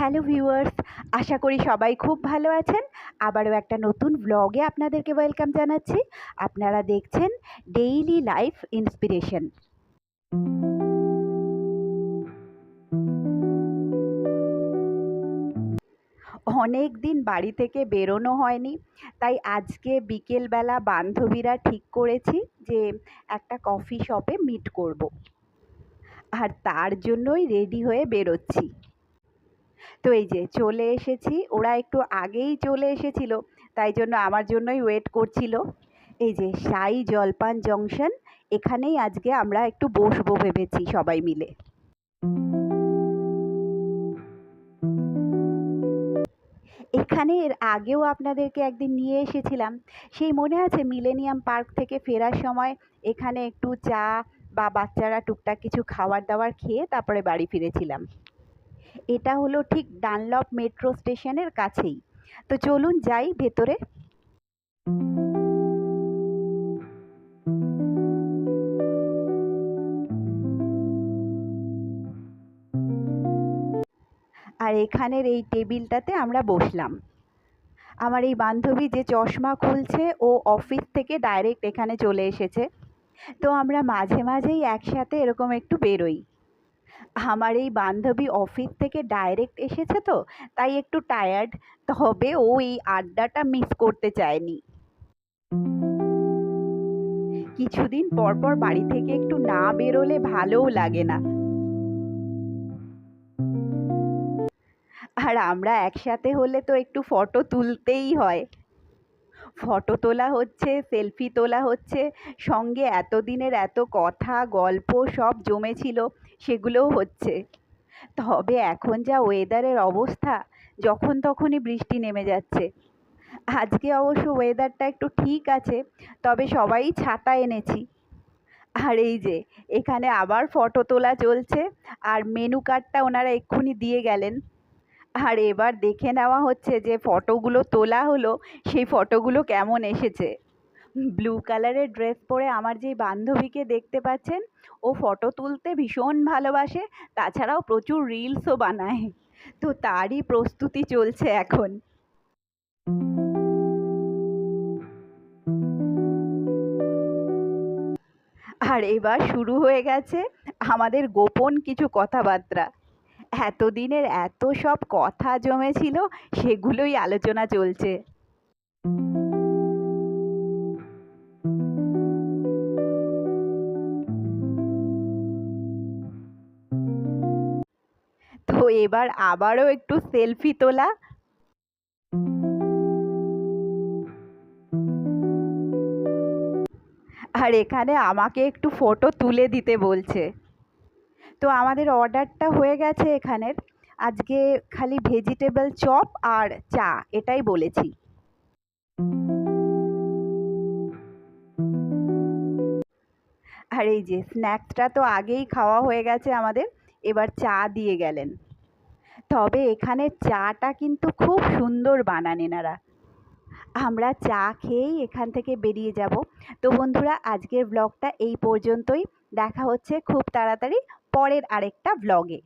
Hello viewers, আশা করি সবাই খুব ভালো আছেন। আবারও একটা নতুন ব্লগে আপনাদেরকে ওয়েলকাম জানাচ্ছি। আপনারা দেখছেন ডেইলি লাইফ ইন্সপিরেশন অনেক দিন বাড়ি থেকে বেরোনো হয়নি, তাই আজকে বিকেলবেলা বান্ধবীরা ঠিক করেছি যে একটা কফি শপে মিট করব। আর তার জন্যই রেডি হয়ে বেরোচ্ছি। তো এই যে চলে এসেছি, ওরা একটু আগেই চলে এসেছিল, তাই জন্য আমার জন্যই ওয়েট করছিল। এই যে সাই জলপান জংশন এখানেই আজকে আমরা একটু বসবো ভেবেছি সবাই মিলে। এখানে এর আগেও আপনাদেরকে একদিন নিয়ে এসেছিলাম। সেই মনে আছে মিলেনিয়াম পার্ক থেকে ফেরার সময় এখানে একটু চা বা বাচ্চারা টুকটাক কিছু খাবার দাবার খেয়ে তারপরে বাড়ি ফিরেছিলাম। এটা হলো ঠিক ডানলপ মেট্রো স্টেশনের কাছেই। তো চলুন যাই ভেতরে। আর এখানের এই টেবিলটাতে আমরা বসলাম। আমার এই বান্ধবী যে চশমা খুলছে, ও অফিস থেকে ডাইরেক্ট এখানে চলে এসেছে। তো আমরা মাঝে মাঝেই একসাথে এরকম একটু বেরোই। আমার এই বান্ধবী অফিস থেকে ডাইরেক্ট এসেছে তো, তাই একটু টায়ার্ড তবে ও এই আড্ডাটা মিস করতে চায়নি। কিছুদিন পর পর বাড়ি থেকে একটু না বেরোলে ভালোও লাগে না। আর আমরা একসাথে হলে তো একটু ফটো তুলতেই হয়। ফটো তোলা হচ্ছে, সেলফি তোলা হচ্ছে, সঙ্গে এতদিনের এত কথা, গল্প সব জমেছিল, সেগুলোও হচ্ছে। তবে এখন যা ওয়েদারের অবস্থা, যখন তখনই বৃষ্টি নেমে যাচ্ছে। আজকে অবশ্য ওয়েদারটা একটু ঠিক আছে, তবে সবাই ছাতা এনেছি। আর এই যে, এখানে আবার ফটো তোলা চলছে, আর মেনু কার্ডটা ওনারা এক্ষুনি দিয়ে গেলেন। আর এবার দেখে নেওয়া হচ্ছে যে ফটোগুলো তোলা হলো, সেই ফটোগুলো কেমন এসেছে? ব্লু কালারের ড্রেস পরে আমার যেই বান্ধবীকে দেখতে পাচ্ছেন, ও ফটো তুলতে ভীষণ ভালোবাসে, তাছাড়াও প্রচুর রিলসও বানায়। তো তারই প্রস্তুতি চলছে এখন। আর এবার শুরু হয়ে গেছে আমাদের গোপন কিছু কথাবার্তা। এতদিনের এত সব কথা জমেছিল, সেগুলোই আলোচনা চলছে। তো এবার আবারও একটু সেলফি তোলা। আর এখানে আমাকে একটু ফটো তুলে দিতে বলছে। তো আমাদের অর্ডারটা হয়ে গেছে এখানের। আজকে খালি ভেজিটেবল চপ আর চা, এটাই বলেছি। আর এই যে স্ন্যাক্সটা তো আগেই খাওয়া হয়ে গেছে আমাদের, এবার চা দিয়ে গেলেন। তবে এখানে চাটা কিন্তু খুব সুন্দর বানান এনারা। আমরা চা খেয়েই এখান থেকে বেরিয়ে যাব। তো বন্ধুরা, আজকের ব্লগটা এই পর্যন্তই। দেখা হচ্ছে খুব তাড়াতাড়ি পরের আরেকটা ব্লগে